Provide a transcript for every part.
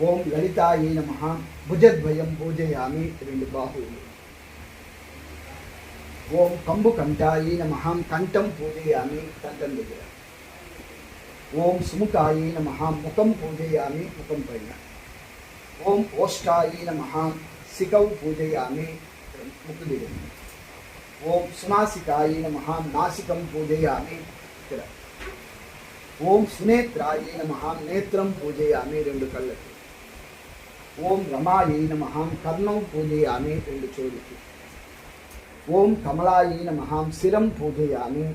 ओम ललिता ये नम। भुजद्वयम पूजयामी रिंडबाहु ओम कंबु कंटा ये नम। कंटम पूजयामी कंटम दिग्र ओम सुमुका ये नम। मुखम पूजयामी मुखम पर ओम ओष्ठा ये नम। सिकव पूजयामी मुख दिग्र ओम सुनासिका ये नम। नासिकम पूजयामी तिर ఓం సునేత్రాయ నమ నేత్రం పూజయామి రెండు కళ్ళకి. ఓం రమాయ నమ కర్ణం పూజయామి రెండు చెవులకి. ఓం కమలాయ నమ శిరం పూజయామి.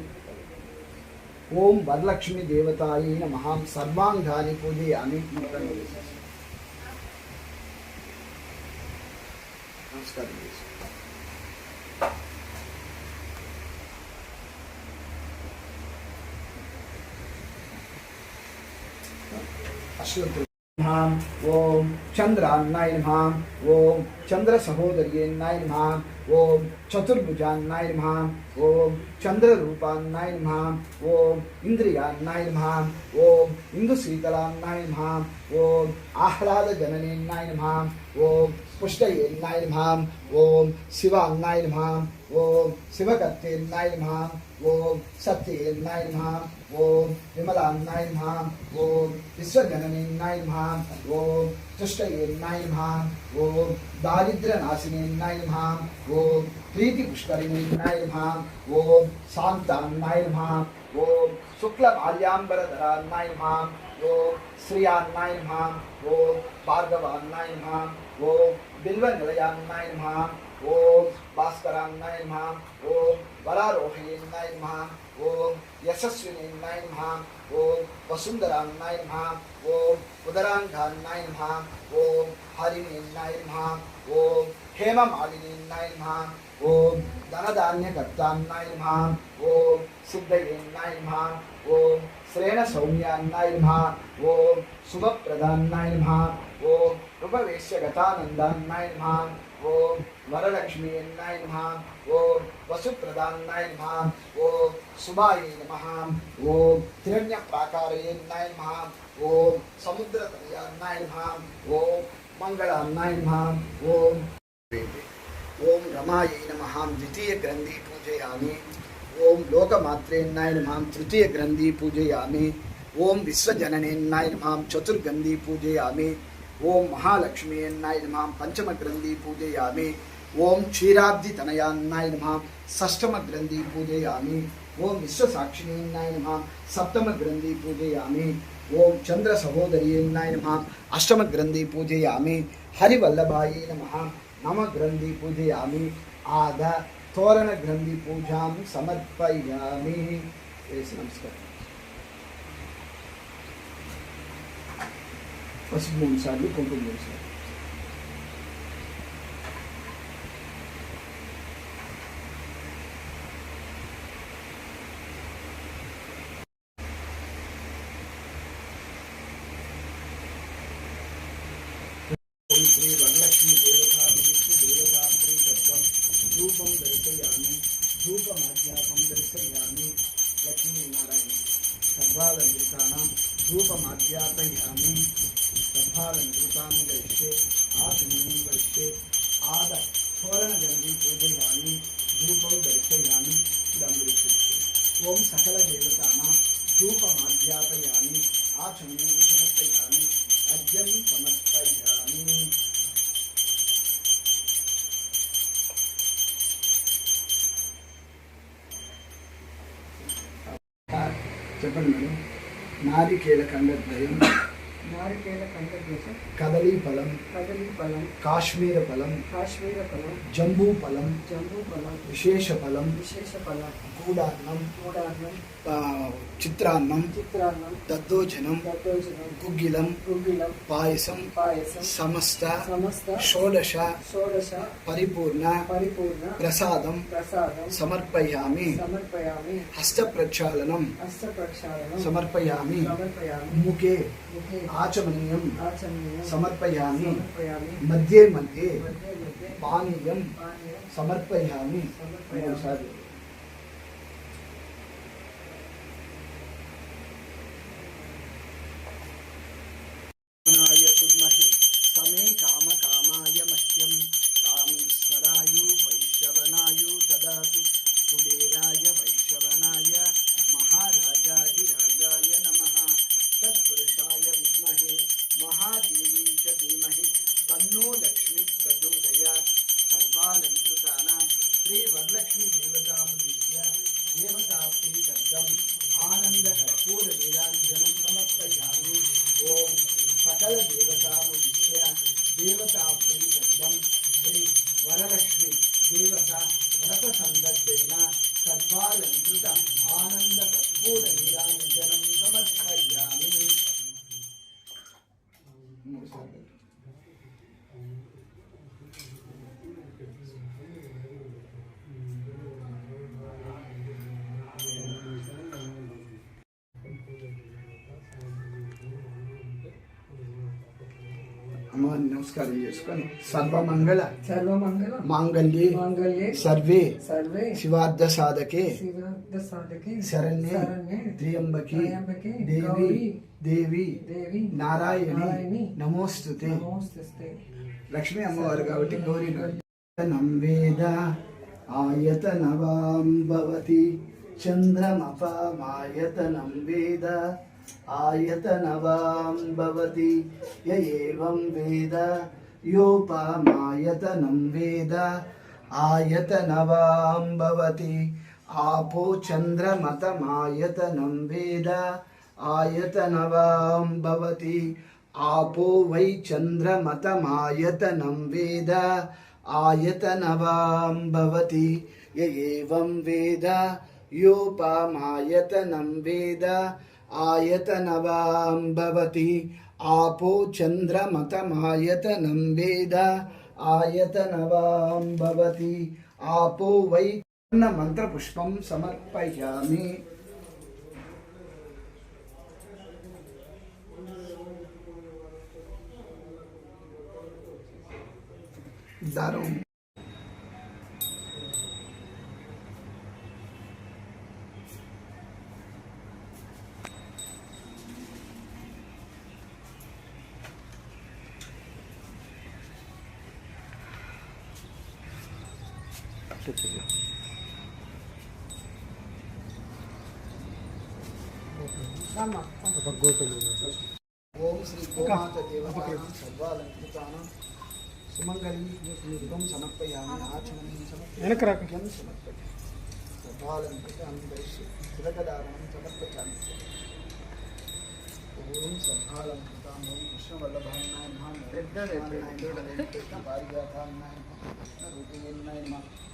ఓం వరలక్ష్మి దేవతాయ నమ సర్వాంగాన్ని పూజయామి నమస్కారం. చేసి. అశ్వత్థ ఓం చంద్రాన్నాయ నమః ఓం చంద్ర సహోదర్యేన్నాయ నమః ఓం చతుర్భుజాన్నాయ నమః ఓం చంద్ర రూపాన్నాయ నమః ఓం ఇంద్రియాన్నాయ నమః ఓం ఇందు శీతలాన్నాయ నమః ఓం ఆహ్లాద జననేన్నాయ నమః ఓం पुष्टये नाय भाम ओम शिवांगाय भाम ओम शिवकत्ते नाय भाम ओम सत्ये नाय भाम ओम विमला नाय भाम ओम विश्वजननी नाय भाम ओम तुष्टये नाय भाम ओम दारिद्र्यनाशिनी नाय भाम ओम प्रीतिपुष्करिणी नाय भाम ओम शांता नाय भाम ओम शुक्लभार्याम्बरधरा नाय भाम ओम श्रिया नाय भाम ओम भार्गवा नाय भाम ॐ बिल्वनलयां नाय महाम ओम भास्करां नाय महाम ओम वरारोहये नाय महाम ओम यशस्विने नाय महाम ओम वसुन्धरां नाय महाम ओम उदराङ्गां नाय महाम ओम हरिणे नाय महाम ओम हेम मालिनी नयन महान ओम धन धान्य कर्ता नयन महान ओम शुद्ध नयन महान ओम श्रेण सौम्या नयन महान ओम शुभ नमः ॐ धनधान्यकर्तान्नाय ओम ॐ सिद्धयेन्नाय नमः ॐ ओम वरलक्ष्मी ॐ शुभप्रदान्नाय ओम वसु उपवेश्यगतानन्दान्नाय नमः ॐ ओम नमः ॐ ओम तिरण्य प्राकार सुभायै नमः ओम समुद्र तरिया ॐ समुद्रतनयान्नाय ओम मंगला मङ्गलान्नाय नमः ओम ओम रमायै नमः द्वितीयग्रन्थी ओम ॐ लोकमात्रेन्नाय नमः तृतीयग्रन्थी पूजयामि। ॐ विश्वजननेन्नाय नमः, चतुर्ग्रन्थी पूजयामि। ॐ महालक्ष्मीन्नाय नमः, पञ्चमग्रन्थी पूजयामि। ॐ क्षीराब्धितनयान्नाय नमः, षष्ठमग्रन्थी पूजयामि। ॐ विश्वसाक्षिणीन्नाय नमः, सप्तमग्रन्थी पूजयामि। ॐ चन्द्रसहोदरीन्नाय नमः, अष्टमग्रन्थी पूजयामि। नम नमः। నమ గ్రంథి పూజయామి ఆద తోరణ గ్రంథి పూజాం సమర్పయామి వేసి నమస్కారం పసుపు మూడు సార్లు కుంకుమ మూడు సార్లు स्वामी लक्ष्मी नारायण, सर्वालंकृतानां धूपमाध्यापयामि सर्वालंकृतां गृह्ये आत्मीं गृह्ये आद तोरणगन्धि पूजयामि धूपं दर्शयामि इदमृत्युक्ते ओम सकलदेवतानां धूपमाध्यापयामि आचमीं समर्पयामी अद्यं समर्पयामी। చెప్పండి మేడం. నాది కీలకంగా ద్వయం कदली फलम कदली फलम काश्मीर फलम काश्मीर फलम जम्बू कदलीफलं जम्बू काश्मीरफलं विशेष जम्बूफलं विशेषफलं विशेषफलं गूडान्नं गूडान्नं चित्रान्नं चित्रान्नं दद्दोजनम दद्दोजनम गुग्गिलं गुग्गिलं पायसम पायसम समस्त समस्त षोडश षोडश परिपूर्ण परिपूर्ण प्रसादम प्रसादम समर्पयामि समर्पयामि हस्तप्रक्षालनं हस्तप्रक्षालनं समर्पयामि समर्पयामि मुखे मुखे आचमनीय समर्पया मध्ये मध्ये पानीय समर्पयामी। आनन्दकर्पूरनीराञ्जनं समर्पयामि। ॐ सकलदेवतामुद्दिश्य। देवताप्रीतम् श्री वरलक्ष्मी देवता అమ్మ నమస్కారం చేసుకొని సర్వమంగళ సర్వమంగళ. మాంగళ్యే మాంగళ్యే. Survey survey. శివార్థ సాధకే శివార్థ సాధకే శరణ్యే త్ర్యంబకే. దేవి దేవి దేవి. నారాయణి నమోస్తుతే. నమోస్తుతే లక్ష్మీ అమ్మవారు కాబట్టి గౌరీ వేద ఆయతనవాం భవతి చంద్రమపమాయతనం వేద ఆయతనవాం భవతి య ఏవం వేద యోపమాయతనం వేద ఆయతనవాం భవతి ఆపో చంద్రమతమాయతనం వేద ఆయతనవాం భవతి आपो वै चन्द्रमतमायतनं वेद आयतनवां भवति य एवं वेद योपमायतनं वेद आयतनवां भवति आपो चन्द्रमतमायतनं वेद आयतनवां भवति आपो वै मन्त्रपुष्पं समर्पयामि దారం ओम श्री गोमाता देवतानां सर्वालङ्कृतानां सुमङ्गलीं दुर्गं समर्पयामि आचमनीं समर्पयामि समर्पयामि सर्वालङ्कृतां दर्श्य तिलकदारणं समर्पयामि ओम सर्वालङ्कृतां ओम कृष्णवल्लभाय नमः नरेन्द्राय नमः पारिजाताय नमः कृष्णरूपिणे नमः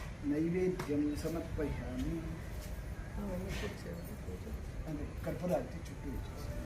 నైవేద్యం సమర్పయామి. అదే కర్పూరాతి చుట్టూ ఇచ్చేసి